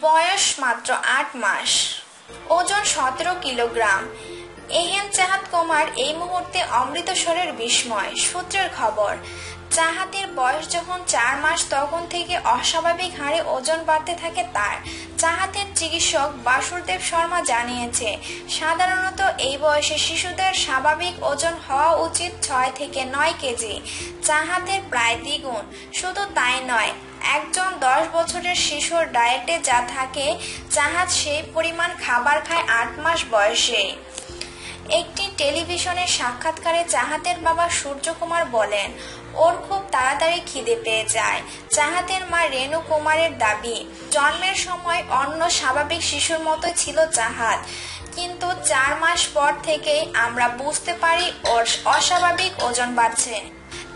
বয়স মাত্র আট মাস। ওজন সতেরো কিলোগ্রাম। এহেন চাহাত কুমার এই মুহূর্তে অমৃতসরের বিস্ময়, সূত্রের খবর। চাহাতের বয়স যখন চার মাস, তখন থেকে অস্বাভাবিক হারে ওজন বাড়তে থাকে তার। চাহাতের চিকিৎসক বাসুদেব শর্মা জানিয়েছে, সাধারণত এই বয়সে শিশুদের স্বাভাবিক ওজন হওয়া উচিত ছয় থেকে নয় কেজি। চাহাতের প্রায় দ্বিগুণ। শুধু তাই নয় একজন দশ বছরের শিশুর ডায়েটে যা থাকে জাহাজ সেই পরিমাণ খাবার খায় আট মাস বয়সে। একটি টেলিভিশনের সাক্ষাৎকারে চাহাতের বাবা সূর্যকুমার বলেন, ওর খুব তাড়াতাড়ি খিদে পেয়ে যায়। চাহাতের মা রেণু কুমারের দাবি, জন্মের সময় অন্য স্বাভাবিক শিশুর মতো ছিল চাহাত। কিন্তু চার মাস পর থেকেই আমরা বুঝতে পারি ওর অস্বাভাবিক ওজন বাড়ছে।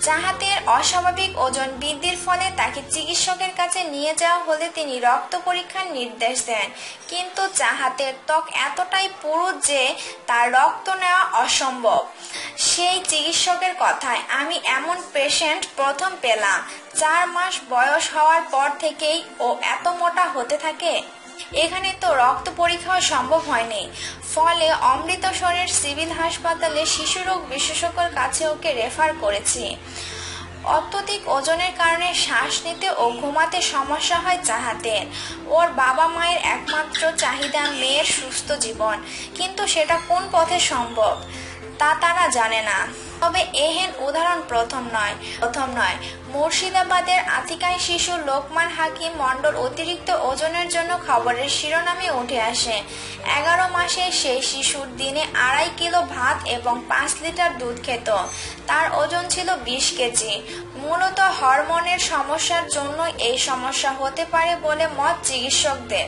চাহাতের অস্বাভাবিক ওজন বৃদ্ধির ফলে তাকে চিকিৎসকের কাছে নিয়ে যাওয়া হলে তিনি রক্ত পরীক্ষার নির্দেশ দেন। কিন্তু চাহাতের ত্বক এতটাই পুরু যে তার রক্ত নেওয়া অসম্ভব, সেই চিকিৎসকের কথায় আমি এমন পেশেন্ট প্রথম পেলাম, চার মাস বয়স হওয়ার পর থেকেই ও এত মোটা হতে থাকে। এখানে তো রক্ত পরীক্ষাও সম্ভব হয়নি। ফলে অমৃতসরের সিভিল হাসপাতালে শিশুরোগ বিশেষজ্ঞর কাছে ওকে রেফার করেছি। অত্যধিক ওজনের কারণে শ্বাস নিতে ও ঘুমাতে সমস্যা হয় চাহাতের ওর বাবা মায়ের একমাত্র চাহিদা মেয়ের সুস্থ জীবন। কিন্তু সেটা কোন পথে সম্ভব? তা তারা জানে না। তবে এহেন উদাহরণ প্রথম নয় প্রথম নয়। মুর্শিদাবাদের আতিকায় শিশু লোকমান হাকিম মণ্ডল অতিরিক্ত ওজনের জন্য খবরের শিরোনামে উঠে আসে। এগারো মাসে সেই শিশুর দিনে আড়াই কিলো ভাত এবং পাঁচ লিটার দুধ খেত। তার ওজন ছিল বিশ কেজি। মূলত হরমোনের সমস্যার জন্য এই সমস্যা হতে পারে বলে মত চিকিৎসকদের।